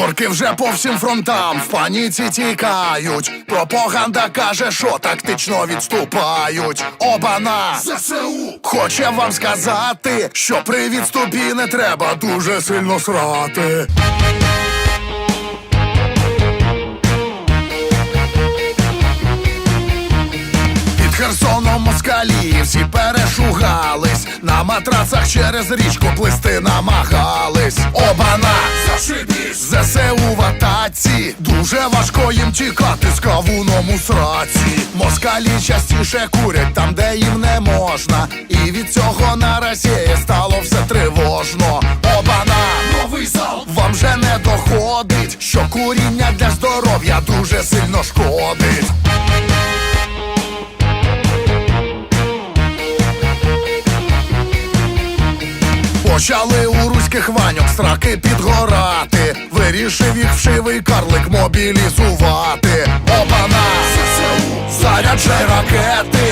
Орки вже по всім фронтам в паніці тікають. Пропаганда каже, що тактично відступають. Обана! ЗСУ! Хоче вам сказати, що при відступі не треба дуже сильно срати. Херсоном москалі всі перешугались, на матрацах через річку плисти намагались. Обана! Зашибісь! ЗСУ в атаці, дуже важко їм тікати з кавуном у сраці. Москалі частіше курять там, де їм не можна. І від цього на Росії стало все тривожно. Обана! Новий зал! Вам же не доходить, що куріння для здоров'я дуже сильно шкодить. Почали у руських ваньок страки підгорати. Вирішив вшивий карлик мобілізувати. Обана! Заряджай ракети,